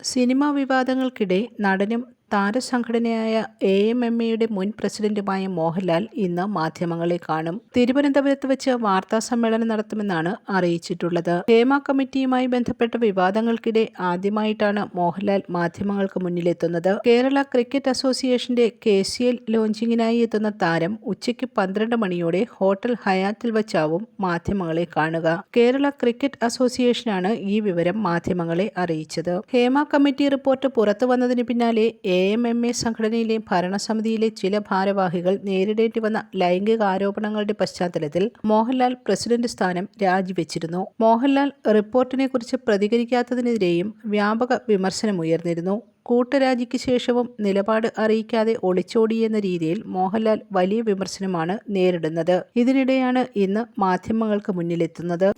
Cinema വിവാദങ്ങൾക്കിടെ നടനും താരസംഘടനയായ A M M എയുടെ മുൻ പ്രസിഡന്റുമായ മോഹൻലാൽ ഇന്ന് മാധ്യമങ്ങളെ കാണും. തിരുവനന്തപുരത്ത് വെച്ച് വാർത്താ സമ്മേളനം നടത്തുമെന്നാണ് അറിയിച്ചിട്ടുള്ളത്. ഹേമ കമ്മിറ്റിയുമായി ബന്ധപ്പെട്ട വിവാദങ്ങൾക്കിടെ ആദ്യമായിട്ടാണ് മോഹൻലാൽ മാധ്യമങ്ങൾക്ക് മുന്നിലെത്തുന്നത്. കേരള ക്രിക്കറ്റ് അസോസിയേഷന്റെ കെ സി എൽ ലോഞ്ചിങ്ങിനായി എത്തുന്ന താരം ഉച്ചയ്ക്ക് പന്ത്രണ്ട് മണിയോടെ ഹോട്ടൽ ഹയാത്തിൽ വച്ചാവും മാധ്യമങ്ങളെ കാണുക. കേരള ക്രിക്കറ്റ് അസോസിയേഷനാണ് ഈ വിവരം മാധ്യമങ്ങളെ അറിയിച്ചത്. ഹേമ കമ്മിറ്റി റിപ്പോർട്ട് പുറത്തു വന്നതിന് പിന്നാലെ എ എം എം എ സംഘടനയിലെ ഭരണസമിതിയിലെ ചില ഭാരവാഹികൾ നേരിടേണ്ടി വന്ന ലൈംഗിക ആരോപണങ്ങളുടെ പശ്ചാത്തലത്തിൽ മോഹൻലാൽ പ്രസിഡന്റ് സ്ഥാനം രാജിവെച്ചിരുന്നു. മോഹൻലാൽ റിപ്പോർട്ടിനെക്കുറിച്ച് പ്രതികരിക്കാത്തതിനെതിരെയും വ്യാപക വിമർശനമുയർന്നിരുന്നു. കൂട്ടരാജിക്ക് ശേഷവും നിലപാട് അറിയിക്കാതെ ഒളിച്ചോടിയെന്ന രീതിയിൽ മോഹൻലാൽ വലിയ വിമർശനമാണ് നേരിടുന്നത്. ഇതിനിടെയാണ് ഇന്ന് മാധ്യമങ്ങൾക്ക് മുന്നിലെത്തുന്നത്.